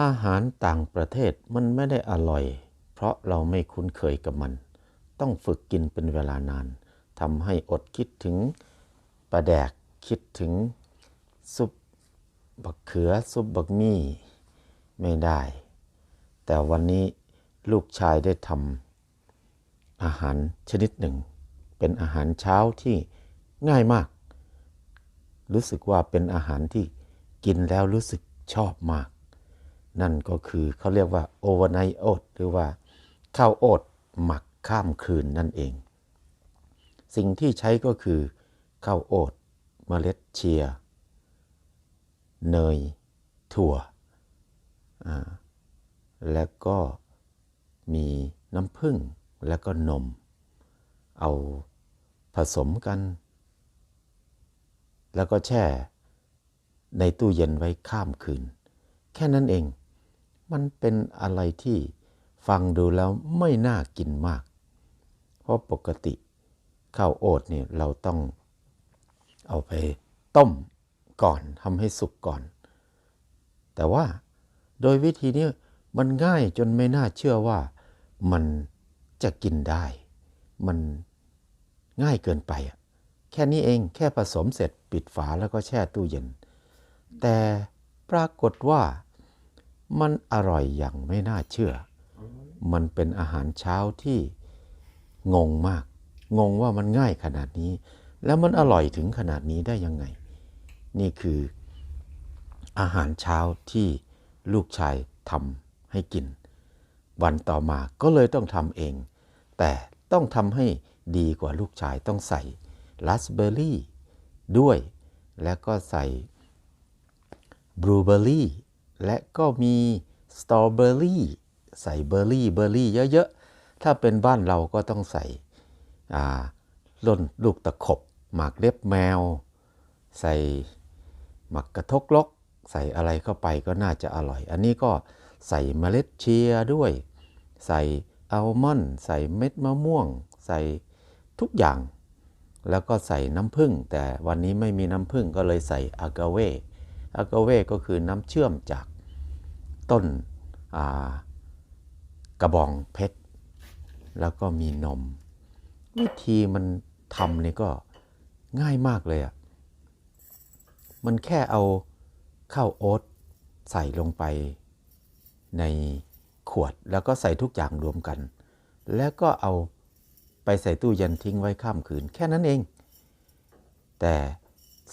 อาหารต่างประเทศมันไม่ได้อร่อย เพราะเราไม่คุ้นเคยกับมัน ต้องฝึกกินเป็นเวลานานทำให้อดคิดถึงปลาแดกคิดถึงซุปบักเขือซุปบักมี่ไม่ได้ แต่วันนี้ลูกชายได้ทำอาหารชนิดหนึ่ง เป็นอาหารเช้าที่ง่ายมาก รู้สึกว่าเป็นอาหารที่กินแล้วรู้สึกชอบมาก นั่นก็คือเขาเรียกว่า overnight oat หรือว่าข้าวโอ๊ตหมักข้ามคืนนั่นเอง สิ่งที่ใช้ก็คือข้าวโอ๊ตเมล็ดเชียเนย ถั่ว แล้วก็มีน้ำผึ้งแล้วก็นม เอาผสมกัน แล้วก็แช่ในตู้เย็นไว้ข้ามคืน แค่นั้นเอง มันเป็นอะไรที่ฟังดูแล้วไม่น่ากินมาก เพราะปกติข้าวโอ๊ตเนี่ยเราต้องเอาไปต้มก่อนทำให้สุกก่อน แต่ว่าโดยวิธีนี้มันง่ายจนไม่น่าเชื่อว่ามันจะกินได้ มันง่ายเกินไปอะแค่นี้เองแค่ผสมเสร็จปิดฝาแล้วก็แช่ตู้เย็น แต่ปรากฏว่า มันอร่อยอย่างไม่น่าเชื่อ มันเป็นอาหารเช้าที่งงมาก งงว่ามันง่ายขนาดนี้ แล้วมันอร่อยถึงขนาดนี้ได้ยังไง นี่คืออาหารเช้าที่ลูกชายทำให้กิน วันต่อมาก็เลยต้องทำเอง แต่ต้องทำให้ดีกว่าลูกชายต้องใส่ราสเบอร์รี่ด้วย แล้วก็ใส่บลูเบอร์รี่ และก็มีสตรอเบอรี่ใส่เบอร์รี่เบอร์รี่เยอะๆ ถ้าเป็นบ้านเราก็ต้องใส่ล่นลูกตะขบ หมากเล็บแมว ใส่หมักกระทกลก ใส่อะไรเข้าไปก็น่าจะอร่อย อันนี้ก็ใส่เมล็ดเชียด้วย ใส่อัลมอนด์ใส่เม็ดมะม่วง ใส่ทุกอย่าง แล้วก็ใส่น้ำผึ้งแต่วันนี้ไม่มีน้ำผึ้งก็เลยใส่อากาเว อากาเวก็คือน้ำเชื่อมจากต้นกระบองเพชร แล้วก็มีนม วิธีมันทำนี่ก็ง่ายมากเลยอะ่ะ มันแค่เอาข้าวโอ๊ตใส่ลงไปในขวดแล้วก็ใส่ทุกอย่างรวมกัน แล้วก็เอาไปใส่ตู้เย็นทิ้งไว้ข้ามคืนแค่นั้นเอง แต่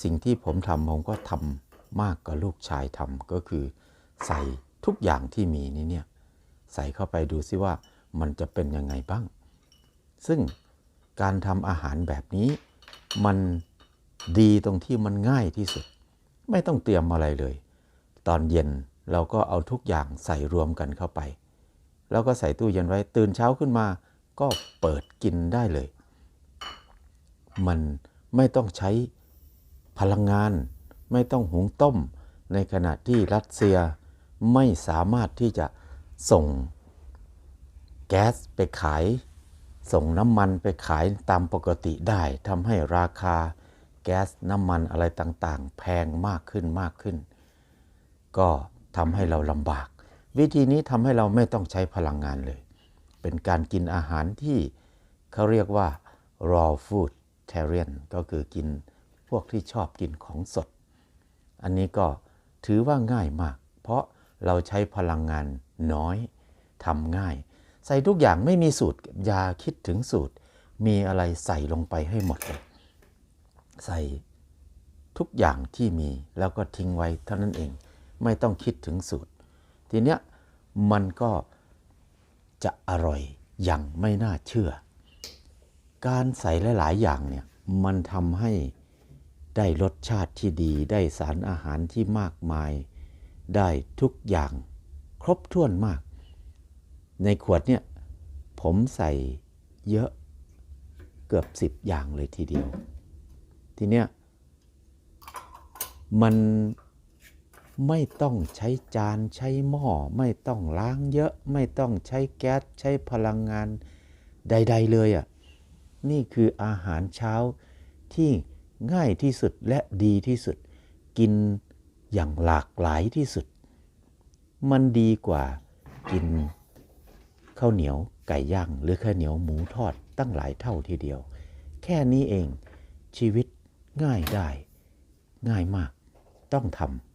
สิ่งที่ผมทำผมก็ทำ มากกว่าลูกชายทำก็คือใส่ทุกอย่างที่มีนี้เนี่ยใส่เข้าไปดูซิว่ามันจะเป็นยังไงบ้าง ซึ่งการทำอาหารแบบนี้มันดีตรงที่มันง่ายที่สุด ไม่ต้องเตรียมอะไรเลย ตอนเย็นเราก็เอาทุกอย่างใส่รวมกันเข้าไป แล้วก็ใส่ตู้เย็นไว้ตื่นเช้าขึ้นมา ก็เปิดกินได้เลย มันไม่ต้องใช้พลังงาน ไม่ต้องหุงต้ม ในขณะที่รัสเซียไม่สามารถที่จะส่งแก๊สไปขาย ส่งน้ำมันไปขายตามปกติได้ทำให้ราคาแก๊สน้ำมันอะไรต่างๆ แพงมากขึ้นมากขึ้น ก็ทำให้เราลำบาก วิธีนี้ทำให้เราไม่ต้องใช้พลังงานเลย เป็นการกินอาหารที่เขาเรียกว่า raw food t a r i a n ก็คือกินพวกที่ชอบกินของสด อันนี้ก็ถือว่าง่ายมาก เพราะเราใช้พลังงานน้อยทำง่าย ใส่ทุกอย่างไม่มีสูตรอย่าคิดถึงสูตร มีอะไรใส่ลงไปให้หมดเลยใส่ทุกอย่างที่มีแล้วก็ทิ้งไว้เท่านั้นเอง ไม่ต้องคิดถึงสูตร ทีเนี้ยมันก็จะอร่อยอย่างไม่น่าเชื่อ การใส่หลาย ๆ อย่างเนี่ยมันทำให้ ได้รสชาติที่ดีได้สารอาหารที่มากมาย ได้ทุกอย่างครบถ้วนมาก ในขวดเนี่ยผมใส่เยอะเกือบสิบอย่างเลยทีเดียว ทีเนี้ยมันไม่ต้องใช้จานใช้หม้อ ไม่ต้องล้างเยอะ ไม่ต้องใช้แก๊สใช้พลังงานใด ๆ เลยอะ่ะนี่คืออาหารเช้าที่ ง่ายที่สุดและดีที่สุด กินอย่างหลากหลายที่สุด มันดีกว่ากินข้าวเหนียวไก่ย่างหรือข้าวเหนียวหมูทอดตั้งหลายเท่าทีเดียว แค่นี้เองชีวิตง่ายได้ ง่ายมากต้องทำ